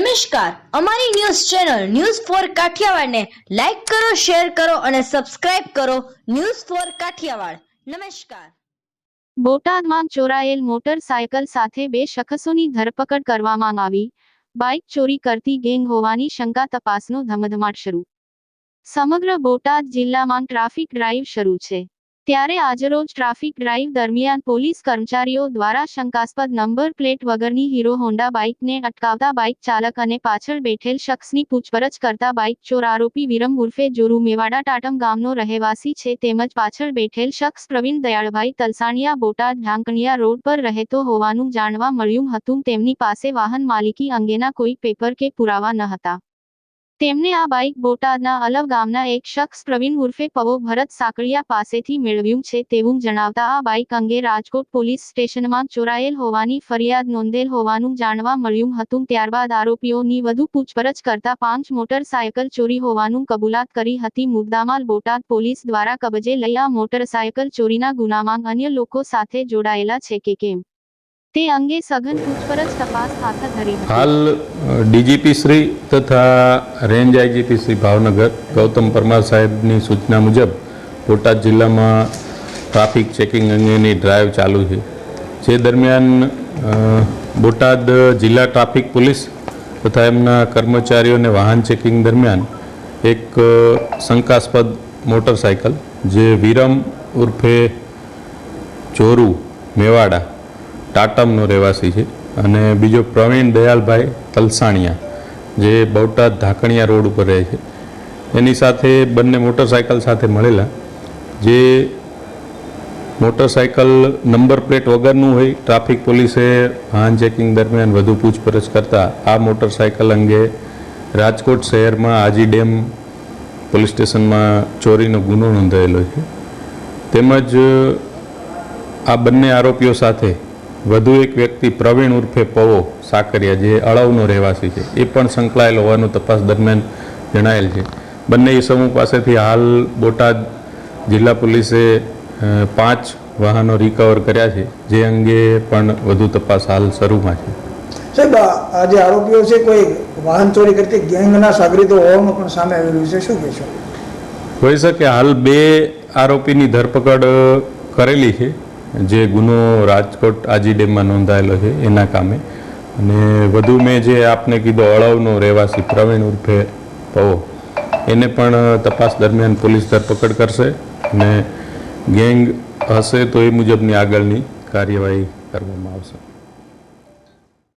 નમસ્કાર. અમારી news channel news four કાઠિયાવાડને લાઈક કરો, શેર કરો અને સબસ્ક્રાઇબ કરો ન્યૂઝ ફોર કાઠિયાવાડ. નમસ્કાર. બોટાદમાં ચોરાયેલ મોટરસાયકલ સાથે બે શખસોની ધરપકડ કરવામાં આવી. બાઇક ચોરી કરતી ગેંગ હોવાની શંકા તપાસનો ધમધમાટ શરૂ. સમગ્ર બોટાદ જિલ્લામાં ટ્રાફિક ડ્રાઈવ શરૂ છે. ત્યારે આજરોજ ટ્રાફિક ડ્રાઈવ દરમિયાન પોલીસ કર્મચારીઓ દ્વારા શંકાસ્પદ નંબર પ્લેટ વગરની હીરો હોન્ડા બાઇકને અટકાવતા બાઇક ચાલક અને પાછળ બેઠેલ શખ્સની પૂછપરછ કરતા બાઇક ચોર આરોપી વિરમ ઉર્ફે જોરુ મેવાડા ટાટમ ગામનો રહેવાસી છે તેમજ પાછળ બેઠેલ શખ્સ પ્રવીણ દયાળભાઈ તલસાણિયા બોટાદ ઢાંકણિયા રોડ પર રહેતો હોવાનું જાણવા મળ્યું હતું. તેમની પાસે વાહન માલિકી અંગેના કોઈ પેપર કે પુરાવા ન હતા. તેમને આ બાઇક બોટાદના અલવ ગામના એક શખ્સ પ્રવીણ ઉર્ફે પવો ભરત સાકળિયા પાસેથી મેળવ્યું છે તેવું જણાવતા આ બાઇક અંગે રાજકોટ પોલીસ સ્ટેશનમાં ચોરાયેલ હોવાની ફરિયાદ નોંધેલ હોવાનું જાણવા મળ્યું હતું. ત્યારબાદ આરોપીઓની વધુ પૂછપરછ કરતા પાંચ મોટરસાયકલ ચોરી હોવાનું કબૂલાત કરી હતી. મુદ્દામાલ બોટાદ પોલીસ દ્વારા કબજે લઈ આ મોટરસાયકલ ચોરીના ગુનામાં અન્ય લોકો સાથે જોડાયેલા છે કે કેમ? તે અંગે સઘન પૂછપરછ તપાસ હાથ ધરી હાલ ડીજીપી શ્રી તથા રેન્જ આઈજીપી શ્રી ભાવનગર ગૌતમ પરમાર સાહેબની સૂચના મુજબ બોટાદ જિલ્લામાં ટ્રાફિક ચેકિંગ અંગેની ડ્રાઈવ ચાલુ છે. જે દરમિયાન બોટાદ જિલ્લા ટ્રાફિક પોલીસ તથા એમના કર્મચારીઓને વાહન ચેકિંગ દરમિયાન એક શંકાસ્પદ મોટરસાયકલ જે વિરમ ઉર્ફે ચોરુ મેવાડા ટાટમનો રહેવાસી છે. અને બીજો પ્રવીણ દયાલભાઈ તલસાણિયા, જે બોટાદ ઢાંકણિયા રોડ ઉપર રહે છે. એની સાથે બંને મોટરસાયકલ સાથે મળેલા. જે મોટરસાયકલ નંબર પ્લેટ વગરનું હોય, ટ્રાફિક પોલીસે વાહન ચેકિંગ દરમિયાન વધુ પૂછપરછ કરતાં આ મોટરસાયકલ અંગે રાજકોટ શહેરમાં આજી ડેમ પોલીસ સ્ટેશનમાં ચોરીનો ગુનો નોંધાયેલો છે. તેમજ આ બંને આરોપીઓ સાથે વધુ એક વ્યક્તિ પ્રવીણ ઉર્ફે પવો સાકરિયા જે અળવનો રહેવાસી છે એ પણ સંકળાયેલ હોવાનું તપાસ દરમિયાન જણાયેલ છે. બંને સમૂહ પાસેથી હાલ બોટાદ જિલ્લા પોલીસે પાંચ વાહનો રિકવર કર્યા છે જે અંગે પણ વધુ તપાસ હાલ શરૂમાં છે. સાહેબ આ જે આરોપીઓ છે કોઈ વાહન ચોરી કરતી ગેંગના સાગરીતો હોવાનું પણ સામે આવેલું છે શું કહેશો? હોઈ શકે હાલ બે આરોપીની ધરપકડ કરેલી છે. જે ગુનો રાજકોટ આજી ડેમમાં નોંધાયેલો છે, એના કામે. અને વધુ મેં જે આપને કીધો, અળવનો રહેવાસી પ્રવીણ ઉર્ફે પવો, એને પણ તપાસ દરમિયાન પોલીસ ધરપકડ કરશે અને ગેંગ હશે તો એ મુજબની આગળની કાર્યવાહી કરવામાં આવશે.